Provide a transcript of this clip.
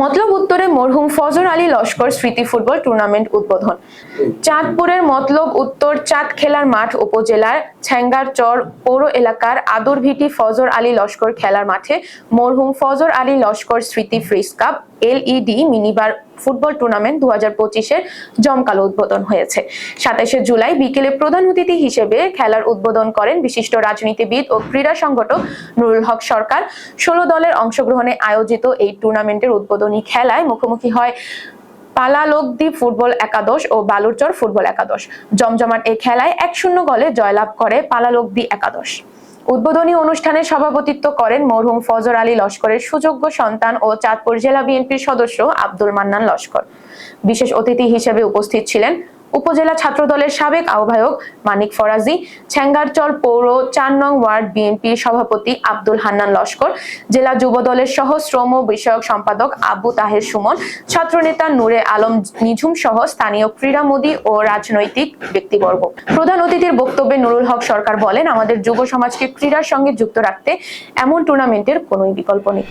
মতলব উত্তরে মরহুম ফজর আলী লস্কর স্মৃতি ফুটবল টুর্নামেন্ট উদ্বোধন। চাঁদপুরের মতলব উত্তর চাঁদ খেলার মাঠ উপজেলার ছ্যাঙ্গারচর পৌর এলাকার আদরভিটি ফজর আলী লস্কর খেলার মাঠে মরহুম ফজর আলী লস্কর স্মৃতি fridge cup LED minibar football tournament দু হাজার পঁচিশের জমকালো উদ্বোধন হয়েছে। সাতাশে জুলাই বিকেলে প্রধান অতিথি হিসেবে খেলার উদ্বোধন করেন বিশিষ্ট রাজনীতিবিদ ও ক্রীড়া সংগঠক নুরুল হক সরকার। ষোলো দলের অংশগ্রহণে আয়োজিত এই টুর্নামেন্টের উদ্বোধনী খেলায় মুখোমুখি হয় পালালোকদ্বীপ ফুটবল একাদশ ও বালুরচর ফুটবল একাদশ। জমজমাট এই খেলায় এক শূন্য গোলে জয়লাভ করে পালালোকদ্বীপ একাদশ। উদ্বোধনী অনুষ্ঠানে সভাপতিত্ব করেন মরহুম ফজর আলী লস্করের সুযোগ্য সন্তান ও চাঁদপুর জেলা বিএনপির সদস্য আব্দুল মান্নান লস্কর। বিশেষ অতিথি হিসেবে উপস্থিত ছিলেন উপজেলা ছাত্র দলের সাবেক আহ্বায়ক মানিক ফরাজি ছ্যাঙ্গারচল পৌর চার নং ওয়ার্ড বিএনপির সভাপতি আব্দুল হান্নান লস্কর, জেলা যুব দলের সহ শ্রম বিষয়ক সম্পাদক আবু তাহের সুমন, ছাত্রনেতা নূরে আলম নিঝুম সহ স্থানীয় ক্রীড়ামোদী ও রাজনৈতিক ব্যক্তিবর্গ। প্রধান অতিথির বক্তব্যে নুরুল হক সরকার বলেন, আমাদের যুব সমাজকে ক্রীড়ার সঙ্গে যুক্ত রাখতে এমন টুর্নামেন্টের কোনোই বিকল্প নেই।